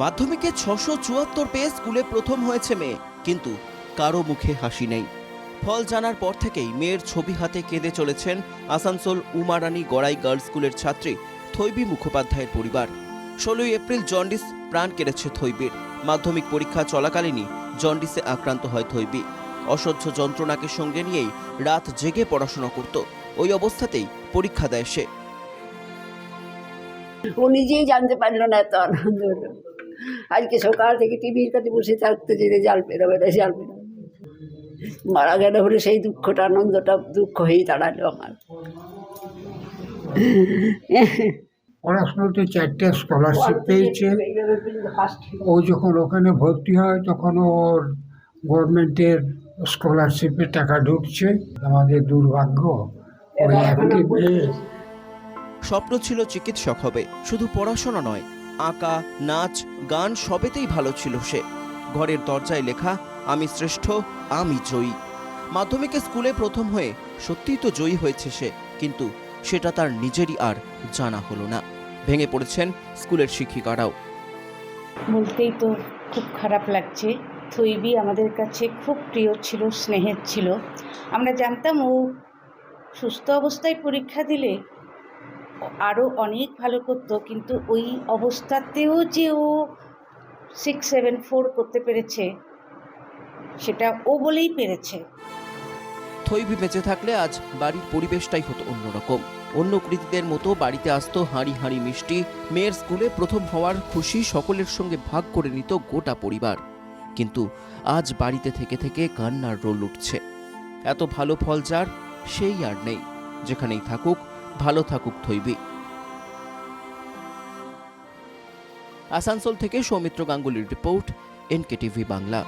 মাধ্যমিকে ছশো চুয়াত্তর পেয়ে স্কুলে প্রথম হয়েছে মেয়ে, কিন্তু কারও মুখে হাসি নেই। ফল জানার পর থেকেই মেয়ের ছবি হাতে কেঁদে চলেছেন আসানসোল উমারানী গড়াই গার্লস স্কুলের ছাত্রী থৈবী মুখোপাধ্যায়ের পরিবার। ষোলোই এপ্রিল জন্ডিস প্রাণ কেড়েছে থৈবীর। মাধ্যমিক পরীক্ষা চলাকালীনই জন্ডিসে আক্রান্ত হয় থৈবী। অসহ্য যন্ত্রণাকে সঙ্গে নিয়েই রাত জেগে পড়াশোনা করত। ওই অবস্থাতেই পরীক্ষা দেয় সে। ও নিজেই জানতে পারল না এত আনন্দ আজকে সকাল থেকে টিভির কাছে বসে থাকতে যেতে জাল পেরোবে না জাল পেরোবে মারা গেল বলে সেই দুঃখটা আনন্দটা দুঃখ হয়েই দাঁড়াল আমার। পড়াশোনাতে চারটে স্কলারশিপ পেয়েছে। ও যখন ওখানে ভর্তি হয় তখন ওর গভর্নমেন্টের স্কলারশিপের টাকা ঢুকছে। আমাদের দুর্ভাগ্য ওই একটি স্বপ্ন ছিল চিকিৎসক হবে শুধু পড়াশোনা নয় আঁকা, নাচ, গান সবেতেই ভালো ছিল সে। ঘরের দরজায় লেখা, আমি শ্রেষ্ঠ, আমি জয়ী। মাধ্যমিকে স্কুলে প্রথম হয়ে সত্যিই তো জয়ী হয়েছে সে, কিন্তু সেটা তার নিজেরই আর জানা হলো না। ভেঙে পড়েছেন স্কুলের শিক্ষিকারাও। বলতেই তো খুব খারাপ লাগছে। থইবি আমাদের কাছে খুব প্রিয় ছিল, স্নেহের ছিল। আমরা জানতাম ও সুস্থ অবস্থায় পরীক্ষা দিলে আরও অনেক ভালো করতো, কিন্তু ওই অবস্থাতেও যে ও সিক্স সেভেন ফোর করতে পেরেছে, সেটা ও বলেই পেরেছে। থইবি বেঁচে থাকলে আজ বাড়ির পরিবেশটাই হতো অন্যরকম। অন্য কৃতিদের মতো বাড়িতে আসতো হাঁড়ি হাঁড়ি মিষ্টি। মেয়ের স্কুলে প্রথম হওয়ার খুশি সকলের সঙ্গে ভাগ করে নিত গোটা পরিবার। কিন্তু আজ বাড়িতে থেকে থেকে কান্নার রোল উঠছে। এত ভালো ফল যার, সেই আর নেই। যেখানেই থাকুক ভালো থাকুক থইবি। আসানসোল থেকে সৌমিত্র গাঙ্গুলির রিপোর্ট এনকেটিভি বাংলা।